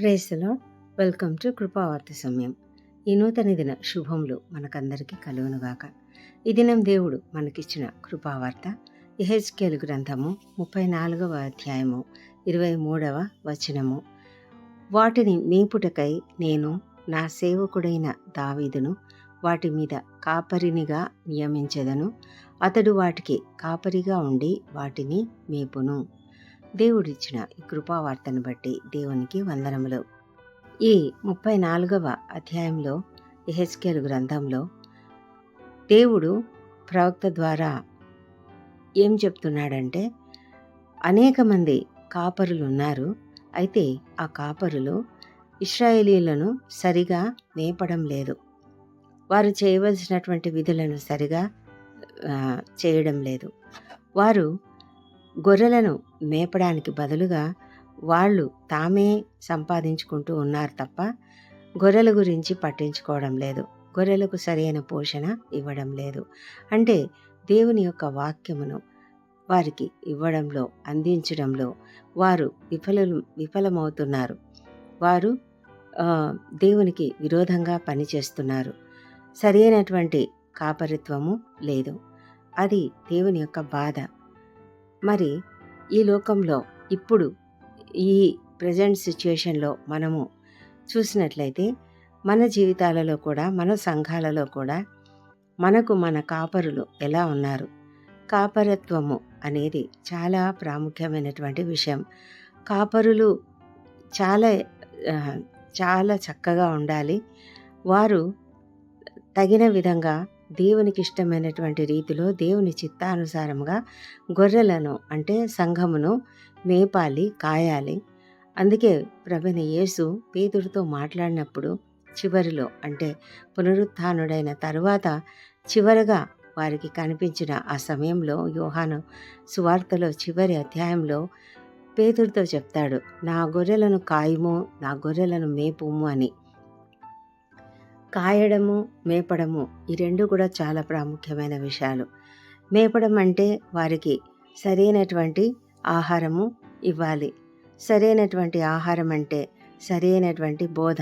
ప్రేసలో welcome to కృపావార్త సమయం. ఈ నూతన దిన శుభములు మనకందరికీ కలుగునుగాక. ఈ దినం దేవుడు మనకిచ్చిన కృపావార్త ఎహెచ్కేల్ గ్రంథము ముప్పై నాలుగవ అధ్యాయము ఇరవై మూడవ వచనము. వాటిని మేపుటకై నేను నా సేవకుడైన దావీదును వాటి మీద కాపరినిగా నియమించెదను. అతడు వాటికి కాపరిగా ఉండి వాటిని మేపును. దేవుడిచ్చిన ఈ కృపావార్తను బట్టి దేవునికి వందనములు. ఈ ముప్పై నాలుగవ అధ్యాయంలో ఎహెచ్కేల్ గ్రంథంలో దేవుడు ప్రవక్త ద్వారా ఏం చెప్తున్నాడంటే అనేక మంది కాపరులు ఉన్నారు. అయితే ఆ కాపరులు ఇస్రాయేలీలను సరిగా మేపడం లేదు. వారు చేయవలసినటువంటి విధులను సరిగా చేయడం లేదు. వారు గొర్రెలను మేపడానికి బదులుగా వాళ్ళు తామే సంపాదించుకుంటూ ఉన్నారు తప్ప గొర్రెల గురించి పట్టించుకోవడం లేదు. గొర్రెలకు సరైన పోషణ ఇవ్వడం లేదు. అంటే దేవుని యొక్క వాక్యమును వారికి ఇవ్వడంలో అందించడంలో వారు విఫల విఫలమవుతున్నారు. వారు దేవునికి విరోధంగా పనిచేస్తున్నారు. సరైనటువంటి కాపరిత్వము లేదు. అది దేవుని యొక్క బాధ. మరి ఈ లోకంలో ఇప్పుడు ఈ ప్రజెంట్ సిచ్యుయేషన్లో మనము చూసినట్లయితే మన జీవితాలలో కూడా మన సంఘాలలో కూడా మనకు మన కాపరులు ఎలా ఉన్నారు? కాపరత్వము అనేది చాలా ప్రాముఖ్యమైనటువంటి విషయం. కాపరులు చాలా చాలా చక్కగా ఉండాలి. వారు తగిన విధంగా దేవునికి ఇష్టమైనటువంటి రీతిలో దేవుని చిత్తానుసారంగా గొర్రెలను అంటే సంఘమును మేపాలి కాయాలి. అందుకే ప్రభుని యేసు పేతుడితో మాట్లాడినప్పుడు చివరిలో అంటే పునరుత్డైన తరువాత చివరగా వారికి కనిపించిన ఆ సమయంలో యోహాను సువార్తలో చివరి అధ్యాయంలో పేతుడితో చెప్తాడు నా గొర్రెలను కాయము నా గొర్రెలను మేపుము అని. కాయడము మేపడము ఈ రెండు కూడా చాలా ప్రాముఖ్యమైన విషయాలు. మేపడం అంటే వారికి సరైనటువంటి ఆహారము ఇవ్వాలి. సరైనటువంటి ఆహారం అంటే సరైనటువంటి బోధ.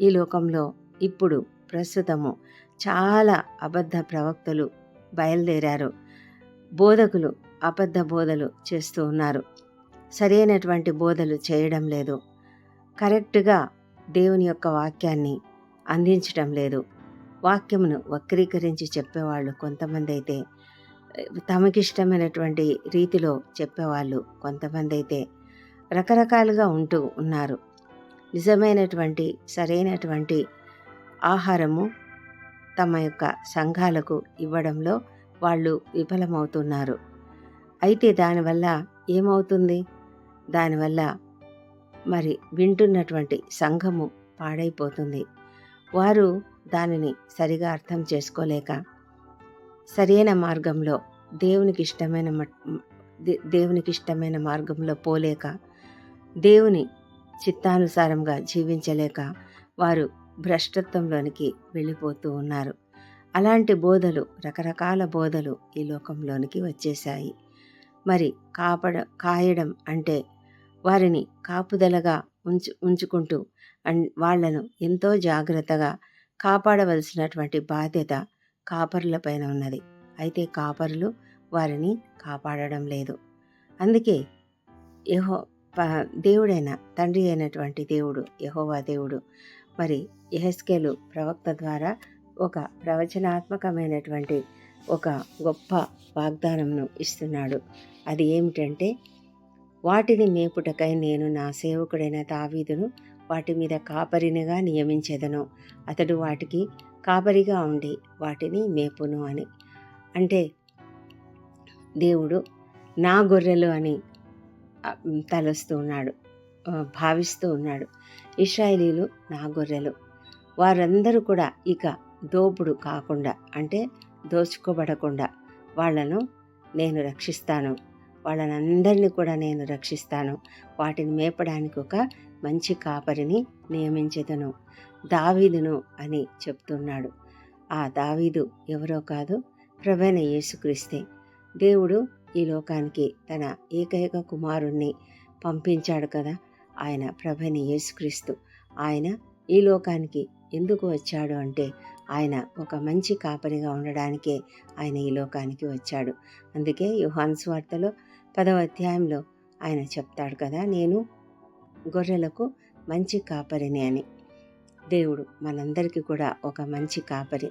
ఈ లోకంలో ఇప్పుడు ప్రస్తుతము చాలా అబద్ధ ప్రవక్తలు బయలుదేరారు. బోధకులు అబద్ధ బోధలు చేస్తూ ఉన్నారు. సరైనటువంటి బోధలు చేయడం లేదు. కరెక్ట్గా దేవుని యొక్క వాక్యాన్ని అందించటం లేదు. వాక్యమును వక్రీకరించి చెప్పేవాళ్ళు కొంతమంది అయితే తమకిష్టమైనటువంటి రీతిలో చెప్పేవాళ్ళు కొంతమంది అయితే రకరకాలుగా ఉంటూ ఉన్నారు. నిజమైనటువంటి సరైనటువంటి ఆహారము తమ యొక్క సంఘాలకు ఇవ్వడంలో వాళ్ళు విఫలమవుతున్నారు. అయితే దానివల్ల ఏమవుతుంది? దానివల్ల మరి వింటున్నటువంటి సంఘము పాడైపోతుంది. వారు దానిని సరిగా అర్థం చేసుకోలేక సరైన మార్గంలో దేవునికి ఇష్టమైన మట్- దే- దేవునికి ఇష్టమైన మార్గంలో పోలేక దేవుని చిత్తానుసారంగా జీవించలేక వారు భ్రష్టత్వంలోనికి వెళ్ళిపోతూ ఉన్నారు. అలాంటి బోధలు రకరకాల బోధలు ఈ లోకంలోనికి వచ్చేశాయి. మరి కాపడ కాయడం అంటే వారిని కాపుదలగా ఉంచు ఉంచుకుంటూ అండ్ వాళ్ళను ఎంతో జాగ్రత్తగా కాపాడవలసినటువంటి బాధ్యత కాపరులపైన ఉన్నది. అయితే కాపరులు వారిని కాపాడడం లేదు. అందుకే యహో దేవుడైన తండ్రి అయినటువంటి దేవుడు యహోవా దేవుడు మరి ఎహెస్కేలు ప్రవక్త ద్వారా ఒక ప్రవచనాత్మకమైనటువంటి ఒక గొప్ప వాగ్దానంను ఇస్తున్నాడు. అది ఏమిటంటే వాటిని మేపుటకై నేను నా సేవకుడైన దావీదును వాటి మీద కాపరినిగా నియమించెదను. అతడు వాటికి కాపరిగా ఉండి వాటిని మేపును అని. అంటే దేవుడు నా గొర్రెలు అని ఆ, తలస్తూ ఉన్నాడు భావిస్తూ ఉన్నాడు. ఇస్రాయేలీలు నా గొర్రెలు. వారందరూ కూడా ఇక దోపుడు కాకుండా అంటే దోచుకోబడకుండా వాళ్ళను నేను రక్షిస్తాను. వాళ్ళని అందరినీ కూడా నేను రక్షిస్తాను. వాటిని మేపడానికి ఒక మంచి కాపరిని నియమించదును. దావీదును అని చెప్తున్నాడు. ఆ దావీదు ఎవరో కాదు ప్రవీణ యేసుక్రీస్తే. దేవుడు ఈ లోకానికి తన ఏకైక కుమారుణ్ణి పంపించాడు కదా ఆయన ప్రభని యేసుక్రీస్తు. ఆయన ఈ లోకానికి ఎందుకు వచ్చాడు అంటే ఆయన ఒక మంచి కాపరిగా ఉండడానికే ఆయన ఈ లోకానికి వచ్చాడు. అందుకే యుహాన్స్ వార్తలో పదవ అధ్యాయంలో ఆయన చెప్తాడు కదా నేను గొర్రెలకు మంచి కాపరిని అని. దేవుడు మనందరికీ కూడా ఒక మంచి కాపరి.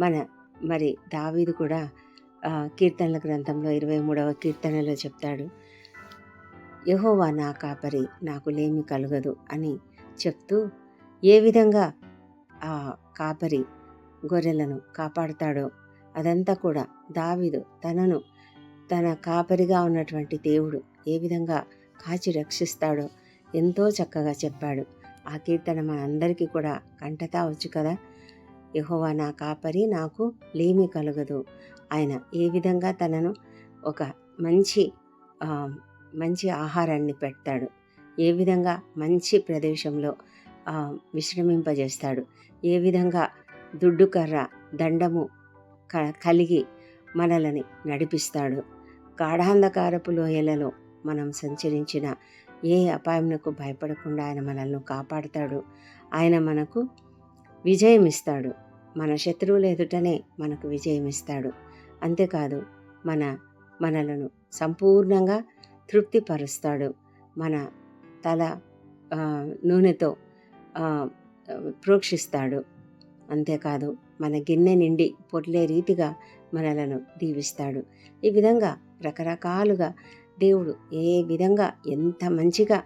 మన మరి దావీదు కూడా కీర్తనల గ్రంథంలో ఇరవై మూడవ కీర్తనలో చెప్తాడు యహోవా నా కాపరి నాకు లేమి కలగదు అని చెప్తూ ఏ విధంగా ఆ కాపరి గొర్రెలను కాపాడుతాడో అదంతా కూడా దావీదు తనను తన కాపరిగా ఉన్నటువంటి దేవుడు ఏ విధంగా కాచి రక్షిస్తాడో ఎంతో చక్కగా చెప్పాడు. ఆ కీర్తన మనందరికీ కూడా కంటతా వచ్చు కదా? యహోవా నా కాపరి నాకు లేమి కలగదు. ఆయన ఏ విధంగా తనను ఒక మంచి మంచి ఆహారాన్ని పెడతాడు. ఏ విధంగా మంచి ప్రదేశంలో విశ్రమింపజేస్తాడు. ఏ విధంగా దుడ్డు కర్ర దండము క- కలిగి మనలని నడిపిస్తాడు. గాఢాంధకారపు లోయలలో మనం సంచరించిన ఏ అపాయంకు భయపడకుండా ఆయన మనల్ని కాపాడుతాడు. ఆయన మనకు విజయం ఇస్తాడు మన శత్రువుల ఎదుటనే మనకు విజయం ఇస్తాడు అంతేకాదు మన మనలను సంపూర్ణంగా తృప్తిపరుస్తాడు. మన తల నూనెతో ప్రోక్షిస్తాడు. అంతేకాదు మన గిన్నె నిండి పొట్లే రీతిగా మనలను దీవిస్తాడు. ఈ విధంగా రకరకాలుగా దేవుడు ఏ విధంగా ఎంత మంచిగా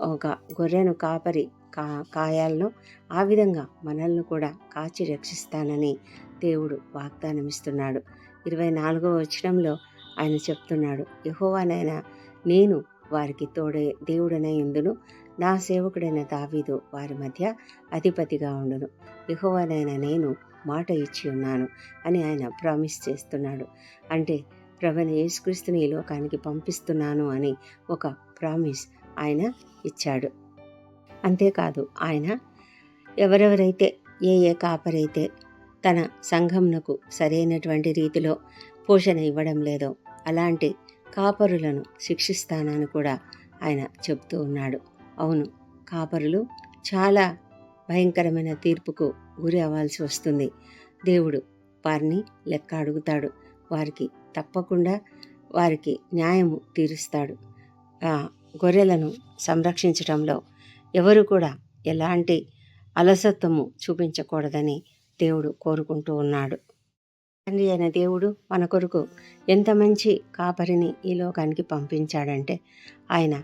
ఒక గొర్రెను కాపరి కా కాయాలను ఆ విధంగా మనల్ని కూడా కాచి రక్షిస్తానని దేవుడు వాగ్దానం ఇస్తున్నాడు ఇరవై నాలుగవ వచనంలో ఆయన చెప్తున్నాడు యహోవానైనా నేను వారికి తోడే దేవుడనై ఉండును. నా సేవకుడైన దావీదు వారి మధ్య అధిపతిగా ఉండును. యహోవానైనా నేను మాట ఇచ్చి ఉన్నాను అని ఆయన ప్రామిస్ చేస్తున్నాడు. అంటే ప్రభుని యేసుక్రీస్తుని ఈ లోకానికి పంపిస్తున్నాను అని ఒక ప్రామిస్ ఆయన ఇచ్చాడు. అంతేకాదు ఆయన ఎవరెవరైతే ఏ ఏ కాపరైతే తన సంఘంనకు సరైనటువంటి రీతిలో పోషణ ఇవ్వడం లేదో అలాంటి కాపరులను శిక్షిస్తానని కూడా ఆయన చెప్తూ ఉన్నాడు. అవును కాపరులు చాలా భయంకరమైన తీర్పుకు గురి అవ్వాల్సి వస్తుంది. దేవుడు వారిని లెక్క అడుగుతాడు. వారికి తప్పకుండా వారికి న్యాయము తీరుస్తాడు. ఆ గొర్రెలను సంరక్షించడంలో ఎవరు కూడా ఎలాంటి అలసత్వము చూపించకూడదని దేవుడు కోరుకుంటూ ఉన్నాడు. తండ్రి అయిన దేవుడు మన కొరకు ఎంత మంచి కాపరిని ఈ లోకానికి పంపించాడంటే ఆయన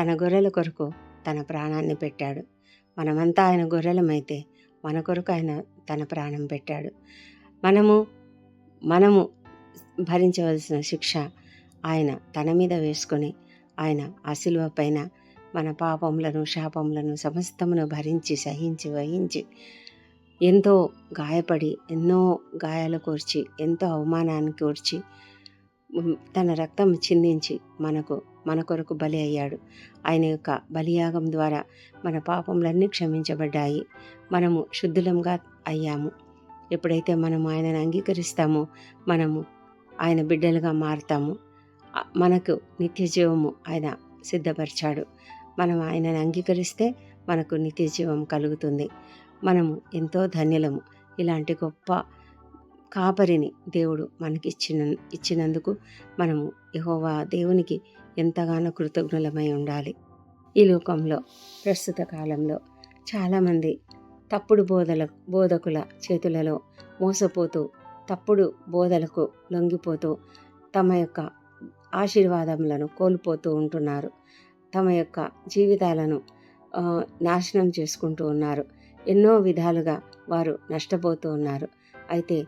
తన గొర్రెల కొరకు తన ప్రాణాన్ని పెట్టాడు. మనమంతా ఆయన గొర్రెలమైతే మన కొరకు ఆయన తన ప్రాణం పెట్టాడు. మనము మనము భరించవలసిన శిక్ష ఆయన తన మీద వేసుకొని ఆయన ఆ సిలువ పైన మన పాపములను శాపములను సమస్తమును భరించి సహించి వహించి ఎంతో గాయపడి ఎన్నో గాయాలు కోర్చి ఎంతో అవమానాన్ని కోర్చి తన రక్తం చిందించి మనకు మన కొరకు బలి అయ్యాడు. ఆయన యొక్క బలియాగం ద్వారా మన పాపములన్నీ క్షమించబడ్డాయి. మనము శుద్ధులంగా అయ్యాము. ఎప్పుడైతే మనం ఆయనను అంగీకరిస్తామో మనము ఆయన బిడ్డలుగా మారుతాము. మనకు నిత్య జీవము ఆయన సిద్ధపరిచాడు. మనం ఆయనను అంగీకరిస్తే మనకు నిత్య జీవం కలుగుతుంది. మనము ఎంతో ధన్యులము. ఇలాంటి గొప్ప కాపరిని దేవుడు మనకి ఇచ్చిన ఇచ్చినందుకు మనము యహోవా దేవునికి ఎంతగానో కృతజ్ఞులమై ఉండాలి. ఈ లోకంలో ప్రస్తుత కాలంలో చాలామంది తప్పుడు బోధల బోధకుల చేతులలో మోసపోతూ తప్పుడు బోధలకు లొంగిపోతూ తమ యొక్క ఆశీర్వాదములను కోల్పోతూ ఉంటున్నారు. తమ యొక్క జీవితాలను నాశనం చేసుకుంటూ ఉన్నారు. ఎన్నో విధాలుగా వారు నష్టపోతూ ఉన్నారు. అయితే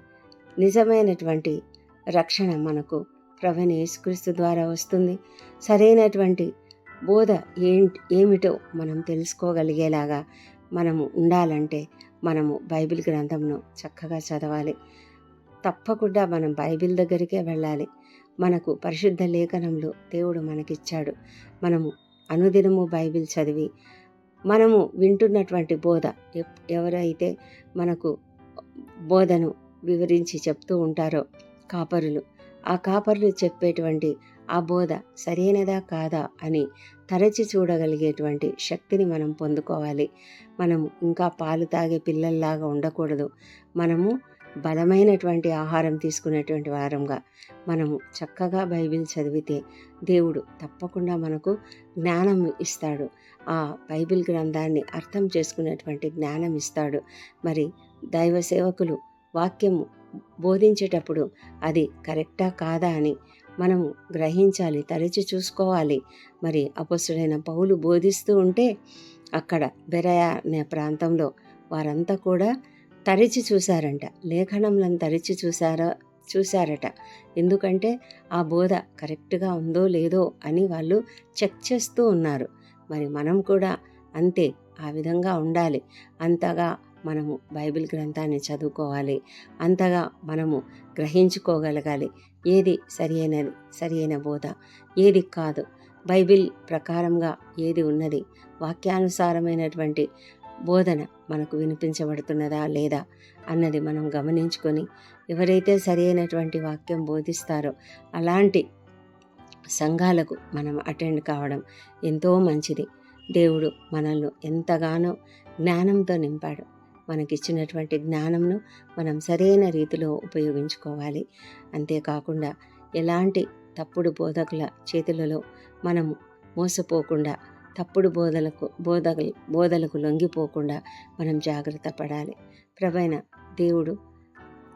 నిజమైనటువంటి రక్షణ మనకు ప్రవణ యేసుక్రీస్తు ద్వారా వస్తుంది. సరైనటువంటి బోధ ఏంటి ఏమిటో మనం తెలుసుకోగలిగేలాగా మనము ఉండాలంటే మనము బైబిల్ గ్రంథంను చక్కగా చదవాలి. తప్పకుండా మనం బైబిల్ దగ్గరికే వెళ్ళాలి. మనకు పరిశుద్ధ లేఖనంలో దేవుడు మనకిచ్చాడు. మనము అనుదినము బైబిల్ చదివి మనము వింటున్నటువంటి బోధ ఎప్- ఎవరైతే మనకు బోధను వివరించి చెప్తూ ఉంటారో కాపరులు. ఆ కాపరులు చెప్పేటువంటి ఆ బోధ సరైనదా కాదా అని తరచి చూడగలిగేటువంటి శక్తిని మనం పొందుకోవాలి. మనము ఇంకా పాలు తాగే పిల్లల్లాగా ఉండకూడదు. మనము బలమైనటువంటి ఆహారం తీసుకునేటువంటి వారంగా మనము చక్కగా బైబిల్ చదివితే దేవుడు తప్పకుండా మనకు జ్ఞానం ఇస్తాడు. ఆ బైబిల్ గ్రంథాన్ని అర్థం చేసుకునేటువంటి జ్ఞానం ఇస్తాడు. మరి దైవ సేవకులు వాక్యం బోధించేటప్పుడు అది కరెక్టా కాదా అని మనము గ్రహించాలి తరచి చూసుకోవాలి. మరి అపస్సుడైన పౌలు బోధిస్తూ ఉంటే అక్కడ బెరయ అనే ప్రాంతంలో వారంతా కూడా తరిచి చూశారంట. లేఖనంలను తరిచి చూశారా చూశారట. ఎందుకంటే ఆ బోధ కరెక్ట్గా ఉందో లేదో అని వాళ్ళు చెక్ చేస్తూ ఉన్నారు. మరి మనం కూడా అంతే ఆ విధంగా ఉండాలి. అంతగా మనము బైబిల్ గ్రంథాన్ని చదువుకోవాలి. అంతగా మనము గ్రహించుకోగలగాలి. ఏది సరి అయినది సరి అయిన బోధ. ఏది కాదు. బైబిల్ ప్రకారంగా ఏది ఉన్నది? వాక్యానుసారమైనటువంటి బోధన మనకు వినిపించబడుతున్నదా లేదా అన్నది మనం గమనించుకొని ఎవరైతే సరైనటువంటి వాక్యం బోధిస్తారో అలాంటి సంఘాలకు మనం అటెండ్ కావడం ఎంతో మంచిది. దేవుడు మనల్ని ఎంతగానో జ్ఞానంతో నింపాడు. మనకిచ్చినటువంటి జ్ఞానంను మనం సరైన రీతిలో ఉపయోగించుకోవాలి. అంతేకాకుండా ఎలాంటి తప్పుడు బోధకుల చేతులలో మనము మోసపోకుండా తప్పుడు బోధలకు బోధ బోధలకు లొంగిపోకుండా మనం జాగ్రత్త పడాలి. ప్రభైన దేవుడు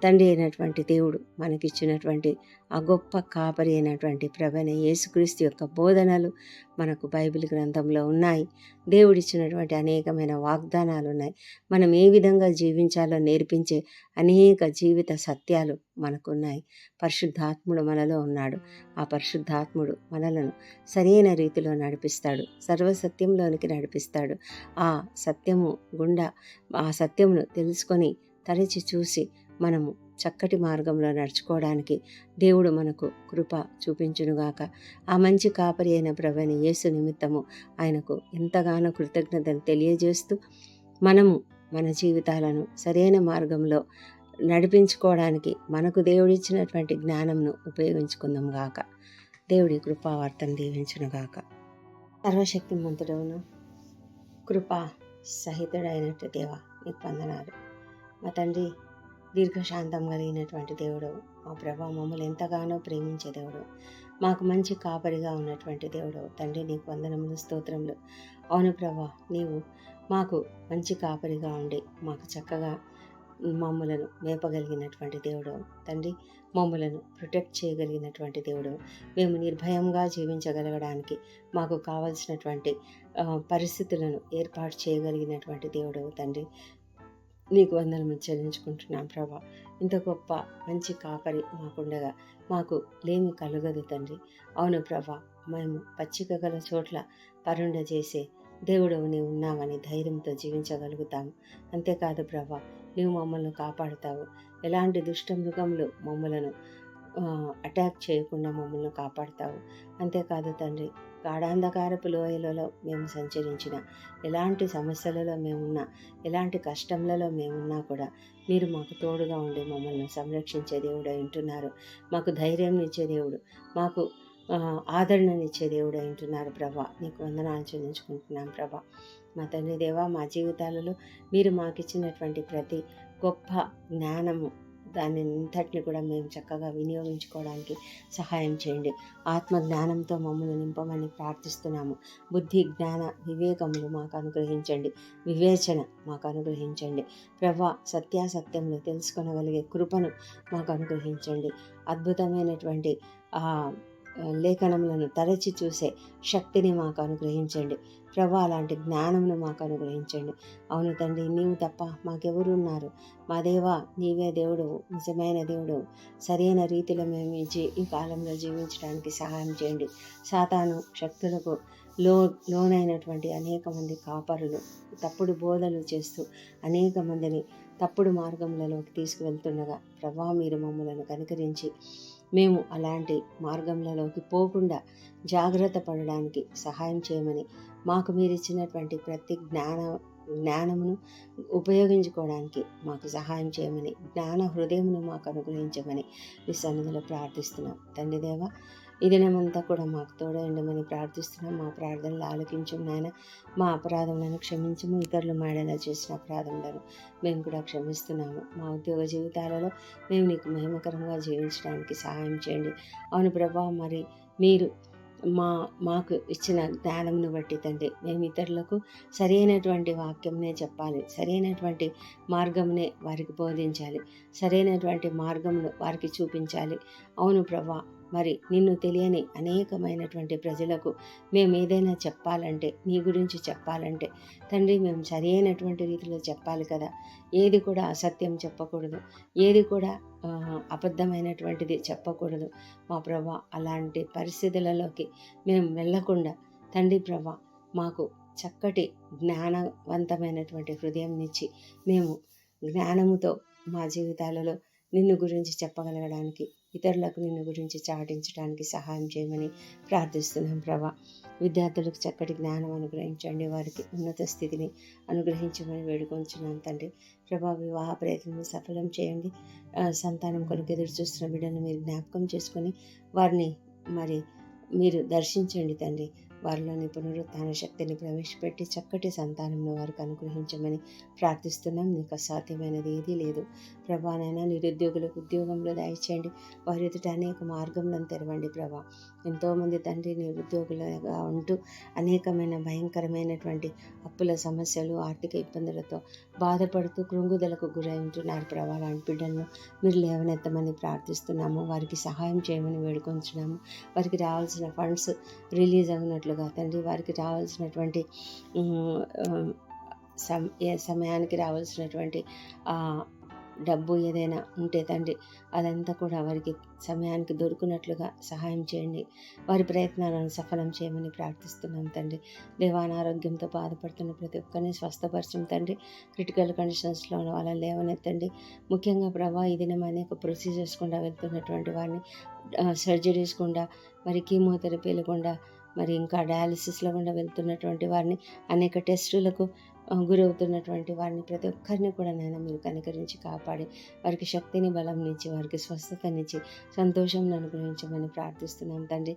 తండ్రి అయినటువంటి దేవుడు మనకిచ్చినటువంటి ఆ గొప్ప కాపరి అయినటువంటి ప్రభైన యేసుక్రీస్తు యొక్క బోధనలు మనకు బైబిల్ గ్రంథంలో ఉన్నాయి. దేవుడిచ్చినటువంటి అనేకమైన వాగ్దానాలు ఉన్నాయి మనం ఏ విధంగా జీవించాలో నేర్పించే అనేక జీవిత సత్యాలు మనకున్నాయి. పరిశుద్ధాత్ముడు మనలో ఉన్నాడు. ఆ పరిశుద్ధాత్ముడు మనలను సరైన రీతిలో నడిపిస్తాడు. సర్వసత్యంలోనికి నడిపిస్తాడు. ఆ సత్యము గుండా ఆ సత్యమును తెలుసుకొని తరచి చూసి మనము చక్కటి మార్గంలో నడుచుకోవడానికి దేవుడు మనకు కృప చూపించునుగాక. ఆ మంచి కాపరి అయిన ప్రవణ యేసు నిమిత్తము ఆయనకు ఎంతగానో కృతజ్ఞతను తెలియజేస్తూ మనము మన జీవితాలను సరైన మార్గంలో నడిపించుకోవడానికి మనకు దేవుడిచ్చినటువంటి జ్ఞానంను ఉపయోగించుకుందాం గాక దేవుడి కృపావార్తను దీవించునుగాక. సర్వశక్తిమంతుడవును కృపా సహితుడైనట్టు దేవా నీకు వందనాలు. మా తండ్రి దీర్ఘశాంతం కలిగినటువంటి దేవుడు. మా ప్రభా మమ్మల్ని ఎంతగానో ప్రేమించే దేవుడు. మాకు మంచి కాపరిగా ఉన్నటువంటి దేవుడు. తండ్రి నీకు వందనములు స్తోత్రములు. అవును ప్రభా నీవు మాకు మంచి కాపరిగా ఉండి మాకు చక్కగా మమ్మలను మేపగలిగినటువంటి దేవుడు. తండ్రి మమ్మలను ప్రొటెక్ట్ చేయగలిగినటువంటి దేవుడు. మేము నిర్భయంగా జీవించగలగడానికి మాకు కావలసినటువంటి పరిస్థితులను ఏర్పాటు చేయగలిగినటువంటి దేవుడు. తండ్రి నీకు వందనములు చెల్లించుకుంటున్నాం ప్రభా. ఇంత గొప్ప మంచి కాపరి మాకుండగా మాకు లేమి కలుగదు తండ్రి. అవును ప్రభా మేము పచ్చిక గల చోట్ల పరుండ చేసే దేవుడవుని ఉన్నామని ధైర్యంతో జీవించగలుగుతాము. అంతేకాదు ప్రభా నీవు మమ్మల్ని కాపాడుతావు. ఎలాంటి దుష్ట మృగములు మమ్మలను అటాక్ చేయకుండా మమ్మల్ని కాపాడుతావు. అంతేకాదు తండ్రి గాఢాంధకారపు లోయలలో మేము సంచరించిన ఎలాంటి సమస్యలలో మేమున్నా ఎలాంటి కష్టంలలో మేమున్నా కూడా మీరు మాకు తోడుగా ఉండి మమ్మల్ని సంరక్షించే దేవుడు అంటున్నారు మాకు ధైర్యం ఇచ్చే దేవుడు మాకు ఆదరణనిచ్చే దేవుడు అంటున్నారు ప్రభా. నీకు వందనాలు చెల్లించుకుంటున్నాం ప్రభా. మా తండ్రి దేవా మా జీవితాలలో మీరు మాకు ఇచ్చినటువంటి ప్రతి గొప్ప జ్ఞానము దాన్ని అంతటిని కూడా మేము చక్కగా వినియోగించుకోవడానికి సహాయం చేయండి. ఆత్మ జ్ఞానంతో మమ్మల్ని నింపమని ప్రార్థిస్తున్నాము. బుద్ధి జ్ఞాన వివేకములు మాకు అనుగ్రహించండి. వివేచన మాకు అనుగ్రహించండి. ప్రభా సత్యాసత్యములు తెలుసుకొనగలిగే కృపను మాకు అనుగ్రహించండి. అద్భుతమైనటువంటి లేఖనములను తరచి చూసే శక్తిని మాకు అనుగ్రహించండి. ప్రభా అలాంటి జ్ఞానమును మాకు అనుగ్రహించండి. అవును తండ్రి నీవు తప్ప మాకెవరు ఉన్నారు మా దేవా నీవే దేవుడు నిజమైన దేవుడు. సరైన రీతిలో మేము ఈ కాలంలో జీవించడానికి సహాయం చేయండి. సాతాను శక్తులకు లో లోనైనటువంటి అనేక మంది కాపరులు తప్పుడు బోధలు చేస్తూ అనేక మందిని తప్పుడు మార్గంలోకి తీసుకువెళ్తుండగా ప్రభా మీరు మమ్మలను కనుకరించి మేము అలాంటి మార్గంలోకి పోకుండా జాగ్రత్త పడడానికి సహాయం చేయమని మాకు మీరు ఇచ్చినటువంటి ప్రతి జ్ఞాన జ్ఞానమును ఉపయోగించుకోవడానికి మాకు సహాయం చేయమని జ్ఞాన హృదయమును మాకు అనుగ్రహించమని మీ సన్నిధిలో ప్రార్థిస్తున్నాం. తండ్రి దేవ ఈ దినమంతా కూడా మాకు తోడయండమని ప్రార్థిస్తున్నాం. మా ప్రార్థనలు ఆలకించు నాయన. మా అపరాధములను క్షమించము. ఇతరులు మాడేలా చేసిన అపరాధములను మేము కూడా క్షమిస్తున్నాము. మా ఉద్యోగ జీవితాలలో మేము నీకు మహిమకరంగా జీవించడానికి సహాయం చేయండి. అవును ప్రభా మరి మీరు మా మాకు ఇచ్చిన జ్ఞానమును బట్టి తండ్రి మేము ఇతరులకు సరైనటువంటి వాక్యంనే చెప్పాలి సరైనటువంటి మార్గంనే వారికి బోధించాలి సరైనటువంటి మార్గమును వారికి చూపించాలి. అవును ప్రభా మరి నిన్ను తెలియని అనేకమైనటువంటి ప్రజలకు మేము ఏదైనా చెప్పాలంటే నీ గురించి చెప్పాలంటే తండ్రి మేము సరైనటువంటి రీతిలో చెప్పాలి కదా. ఏది కూడా అసత్యం చెప్పకూడదు. ఏది కూడా అబద్ధమైనటువంటిది చెప్పకూడదు. మా ప్రభా అలాంటి పరిస్థితులలోకి మేము వెళ్ళకుండా తండ్రి ప్రభా మాకు చక్కటి జ్ఞానవంతమైనటువంటి హృదయం ఇచ్చి మేము జ్ఞానముతో మా జీవితాలలో నిన్ను గురించి చెప్పగలగడానికి ఇతరులకు నిన్ను గురించి చాటించడానికి సహాయం చేయమని ప్రార్థిస్తున్నాం ప్రభా. విద్యార్థులకు చక్కటి జ్ఞానం అనుగ్రహించండి. వారికి ఉన్నత స్థితిని అనుగ్రహించమని వేడుకొంచున్నాం తండ్రి. ప్రభా వివాహ ప్రయత్నం సఫలం చేయండి. సంతానం కొరకు ఎదురు చూస్తున్న బిడ్డను మీరు జ్ఞాపకం చేసుకొని వారిని మరి మీరు దర్శించండి తండ్రి. వారిలోని పునరుత్న శక్తిని ప్రవేశపెట్టి చక్కటి సంతానంలో వారికి అనుగ్రహించమని ప్రార్థిస్తున్నాం. నీకు అసాధ్యమైనది ఏదీ లేదు. ప్రభానైనా నిరుద్యోగులకు ఉద్యోగంలో దయచేయండి. వారి ఎదుట అనేక మార్గంలో తెరవండి ప్రభా. ఎంతోమంది తండ్రి నిరుద్యోగులుగా ఉంటూ అనేకమైన భయంకరమైనటువంటి అప్పుల సమస్యలు ఆర్థిక ఇబ్బందులతో బాధపడుతూ కృంగుదలకు గురై ఉంటున్నారు ప్రభా. లాంటి బిడ్డలను మీరు లేవనెత్తమని ప్రార్థిస్తున్నాము. వారికి సహాయం చేయమని వేడుకొంచున్నాము. వారికి రావాల్సిన ఫండ్స్ రిలీజ్ అవునట్లు ఉన్నట్లుగా తండ్రి వారికి రావాల్సినటువంటి సమయానికి రావాల్సినటువంటి డబ్బు ఏదైనా ఉంటే తండ్రి అదంతా కూడా వారికి సమయానికి దొరుకున్నట్లుగా సహాయం చేయండి. వారి ప్రయత్నాలను సఫలం చేయమని ప్రార్థిస్తున్నాం తండ్రి. దేవానారోగ్యంతో బాధపడుతున్న ప్రతి ఒక్కరిని స్వస్థపరచం తండ్రి. క్రిటికల్ కండిషన్స్లో ఉన్న వాళ్ళని లేవనెత్తండి. ముఖ్యంగా ప్రభా ఈ దినం అనేక ప్రొసీజర్స్ గుండా వెళ్తున్నటువంటి వారిని సర్జరీస్ గుండా మరి కీమోథెరపీలు గుండా మరి ఇంకా డయాలసిస్లో గుండా వెళ్తున్నటువంటి వారిని అనేక టెస్టులకు గురవుతున్నటువంటి వారిని ప్రతి ఒక్కరిని కూడా నేను మీరు కనికరించి కాపాడి వారికి శక్తిని బలం నుంచి వారికి స్వస్థతనిచ్చి సంతోషం అనుగ్రహించమని ప్రార్థిస్తున్నాం తండ్రి.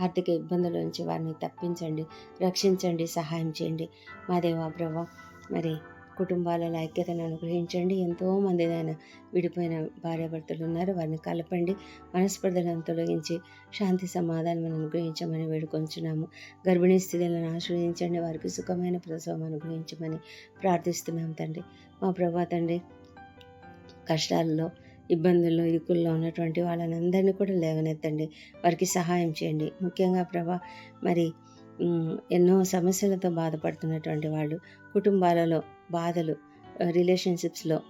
ఆర్థిక ఇబ్బందుల నుంచి వారిని తప్పించండి రక్షించండి సహాయం చేయండి. మా దేవా ప్రభా మరి కుటుంబాలలో ఐక్యతను అనుగ్రహించండి. ఎంతోమంది ఆయన విడిపోయిన భార్యాభర్తలు ఉన్నారు. వారిని కలపండి. మనస్పర్ధలను తొలగించి శాంతి సమాధానం అనుగ్రహించమని వేడుకొంచున్నాము. గర్భిణీ స్థితులను ఆశ్రయించండి. వారికి సుఖమైన ప్రసవం అనుగ్రహించమని ప్రార్థిస్తున్నాం తండ్రి. మా ప్రభా తండ్రి కష్టాల్లో ఇబ్బందుల్లో ఇరుకుల్లో ఉన్నటువంటి వాళ్ళని కూడా లేవనెత్తండి. వారికి సహాయం చేయండి. ముఖ్యంగా ప్రభా మరి ఎన్నో సమస్యలతో బాధపడుతున్నటువంటి వాళ్ళు కుటుంబాలలో బాధలు రిలేషన్షిప్స్లో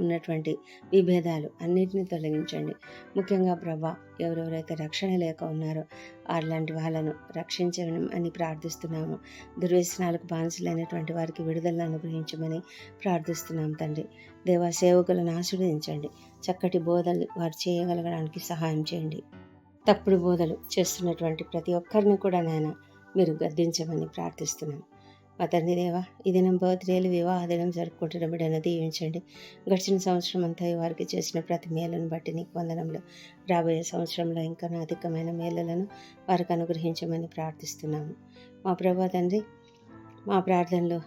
ఉన్నటువంటి విభేదాలు అన్నిటిని తొలగించండి. ముఖ్యంగా ప్రభా ఎవరెవరైతే రక్షణ లేక ఉన్నారో అలాంటి వాళ్ళను రక్షించడం అని ప్రార్థిస్తున్నాము. దుర్వ్యసనాలకు బానిసలైనటువంటి వారికి విడుదలను అనుగ్రహించమని ప్రార్థిస్తున్నాం తండ్రి. దేవా సేవకులను ఆశీర్వదించండి. చక్కటి బోధలు వారు చేయగలగడానికి సహాయం చేయండి. తప్పుడు బోధలు చేస్తున్నటువంటి ప్రతి ఒక్కరిని కూడా నాయన మీరు గద్దించమని ప్రార్థిస్తున్నాను మా తండ్రి దేవా ఈ దినం బర్త్డేలు వివాహ దినం జరుపుకుంటున్న బిడ్డను దీవించండి. గడిచిన సంవత్సరం అంతా వారికి చేసిన ప్రతి మేలను బట్టి నీకు వందనంలో రాబోయే సంవత్సరంలో ఇంకా అధికమైన మేళలను వారికి అనుగ్రహించమని ప్రార్థిస్తున్నాము. మా ప్రభా తండ్రి మా ప్రార్థనలో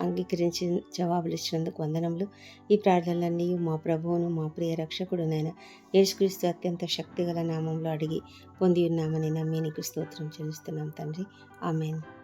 అంగీకరించి జవాబులు ఇచ్చినందుకు వందనములు. ఈ ప్రార్థనలన్నీ మా ప్రభువును మా ప్రియ రక్షకుడునైన యేసుక్రీస్తు అత్యంత శక్తిగల నామంలో అడిగి పొంది ఉన్నామని నమ్మి నీకు స్తోత్రం చెల్లిస్తున్నాం తండ్రి. ఆమెను.